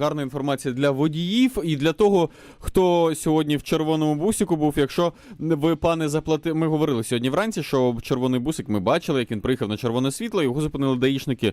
Гарна інформація для водіїв і для того, хто сьогодні в червоному бусику був. Якщо ви, пане, заплатили. Ми говорили сьогодні вранці, що червоний бусик ми бачили, як він приїхав на червоне світло, його зупинили даїшники. Е,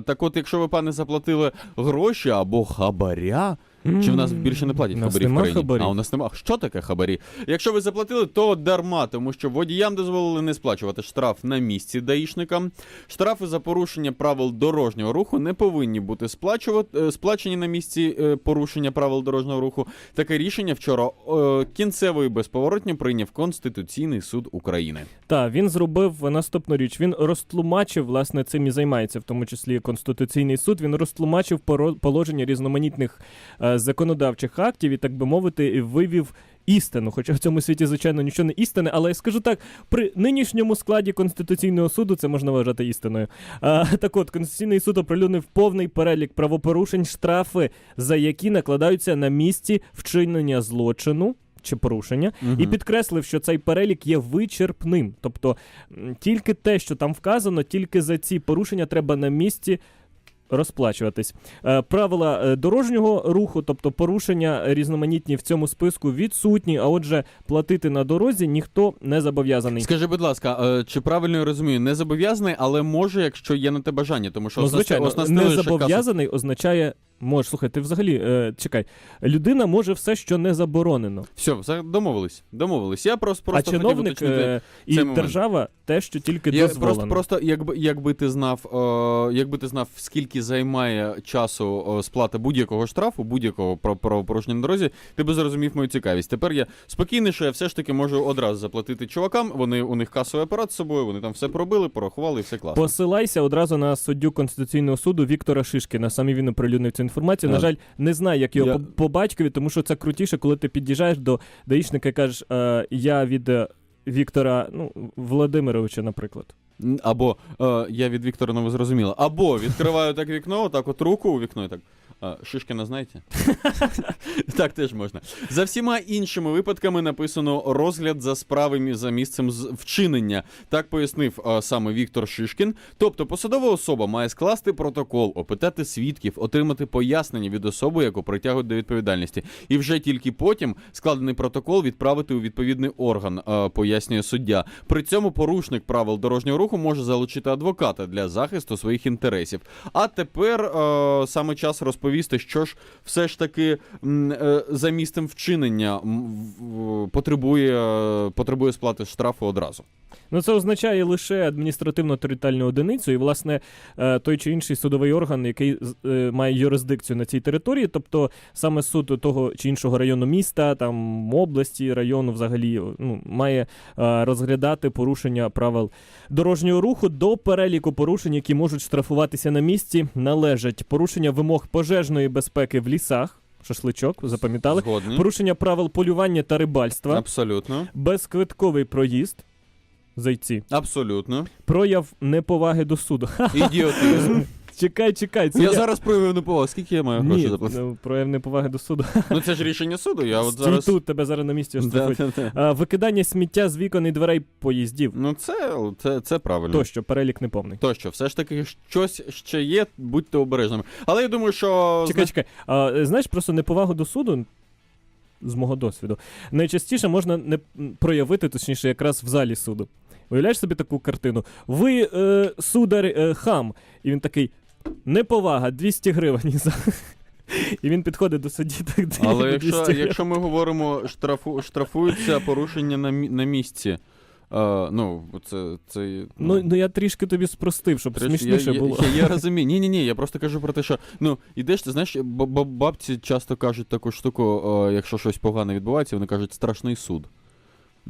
так от, якщо ви, пане, заплатили гроші або хабаря. Чи в нас більше не платять У нас хабарі в нема країні? хабарів. А у нас нема. Що таке хабарі? Якщо ви заплатили, то дарма, тому що водіям дозволили не сплачувати штраф на місці даїшникам. Штрафи за порушення правил дорожнього руху не повинні бути сплачувати, е, сплачені на місці е, порушення правил дорожнього руху. Таке рішення вчора е, кінцево і безповоротньо прийняв Конституційний суд України. Так, він зробив наступну річ. Він розтлумачив, власне, цим і займається, в тому числі Конституційний суд. Він розтлумачив поро- положення різноманітних е, законодавчих актів і, так би мовити, вивів. Істину, хоча в цьому світі, звичайно, нічого не істини, але я скажу так, при нинішньому складі Конституційного суду це можна вважати істиною. А, так от, Конституційний суд оприлюднив повний перелік правопорушень, штрафи, за які накладаються на місці вчинення злочину чи порушення, і підкреслив, що цей перелік є вичерпним. Тобто тільки те, що там вказано, тільки за ці порушення треба на місці. Розплачуватись Е, правила е, дорожнього руху, тобто порушення різноманітні в цьому списку відсутні. А отже, платити на дорозі ніхто не зобов'язаний. Скажи, будь ласка, е, чи правильно я розумію, не зобов'язаний, але може, якщо є на те бажання, тому що Ну, звичайно, не зобов'язаний означає може. Слухай, ти взагалі е, чекай, людина може все, що не заборонено. Все, все, домовились. Домовились. Я просто, просто а хотів чиновник уточнити. е, і цей момент. держава те, що тільки Я дозволено. просто, просто якби, якби ти знав, е, якби ти знав, скільки займає часу е, сплата будь-якого штрафу, будь-якого про- правопорушення на дорозі, ти би зрозумів мою цікавість. Тепер я спокійний, що я все ж таки можу одразу заплатити чувакам. Вони у них касовий апарат з собою, вони там все пробили, порахували і все класно. Посилайся одразу на суддю Конституційного суду Віктора Шишкіна. Саме він оприлюднив цю інформацію. На жаль, не знаю, як його Я- по, по батькові, тому що це крутіше, коли ти під'їжджаєш до даїшника і кажеш, е, я від е, Віктора ну, Володимировича, наприклад. Або е, я від Віктора не зрозуміла. Або відкриваю так вікно, так от руку у вікно і так. Шишкіна знаєте? так теж можна. За всіма іншими випадками написано розгляд за справами за місцем з- вчинення. Так пояснив е, саме Віктор Шишкін. Тобто посадова особа має скласти протокол, опитати свідків, отримати пояснення від особи, яку притягують до відповідальності. І вже тільки потім складений протокол відправити у відповідний орган, е, пояснює суддя. При цьому порушник правил дорожнього руху може залучити адвоката для захисту своїх інтересів. А тепер е, саме час розповісти, що ж все ж таки е, за місцем вчинення потребує, потребує сплати штрафу одразу. Ну, це означає лише адміністративно-територіальну одиницю, і, власне, е, той чи інший судовий орган, який е, має юрисдикцію на цій території, тобто саме суд того чи іншого району міста, там області, району, взагалі, ну, має розглядати порушення правил дорожнього руху до переліку порушень, які можуть штрафуватися на місці, належать порушення вимог пожежної безпеки в лісах. Шашличок, запам'ятали? Згодні. Порушення правил полювання та рибальства, Абсолютно. безквитковий проїзд. Зайці. Абсолютно. Прояв неповаги до суду. Ідіотизм. Чекай, чекай. Це Я зараз проявив неповагу. Скільки я маю грошей Ні, заплатити? ну, прояв неповаги до суду. Ну це ж рішення суду. Я от Стій зараз. тут, тебе зараз на місці Да, оштрафують. да, да. А, Викидання сміття з вікон і дверей поїздів. Ну це, це, це правильно. Тощо, перелік неповний. Тощо, все ж таки щось ще є, будьте обережними. Але я думаю, що Чекай, чекай. А, е, знаєш, просто неповагу до суду. З мого досвіду, найчастіше можна не м, проявити, точніше, якраз в залі суду. Уявляєш собі таку картину? Ви, е, судар, е, хам. І він такий: неповага, 200 гривень. За- І він підходить до судді так Але 200 якщо, гривень. якщо ми говоримо, штрафу, штрафуються порушення на, мі- на місці. Е, ну, це. це Ну, ну я трішки тобі спростив, щоб Треш- смішніше я, було. Я, я, я розумію. Ні, ні, ні. Я просто кажу про те, що ну ідеш, ти знаєш, баб- бабці часто кажуть таку штуку, е, якщо щось погане відбувається, вони кажуть страшний суд.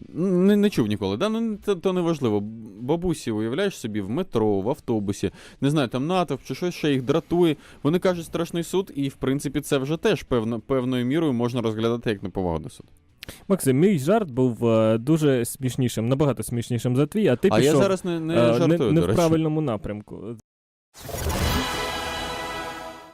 Не, не чув ніколи, да? ну, це то не важливо. Бабусі, уявляєш собі, в метро, в автобусі, не знаю, там натовп чи щось ще їх дратує. Вони кажуть страшний суд, і в принципі це вже теж певно, певною мірою можна розглядати як неповагу до суду. Максим, мій жарт був е, дуже смішнішим, набагато смішнішим за твій, а ти А пішов я зараз не, не е, жартую, не в правильному напрямку.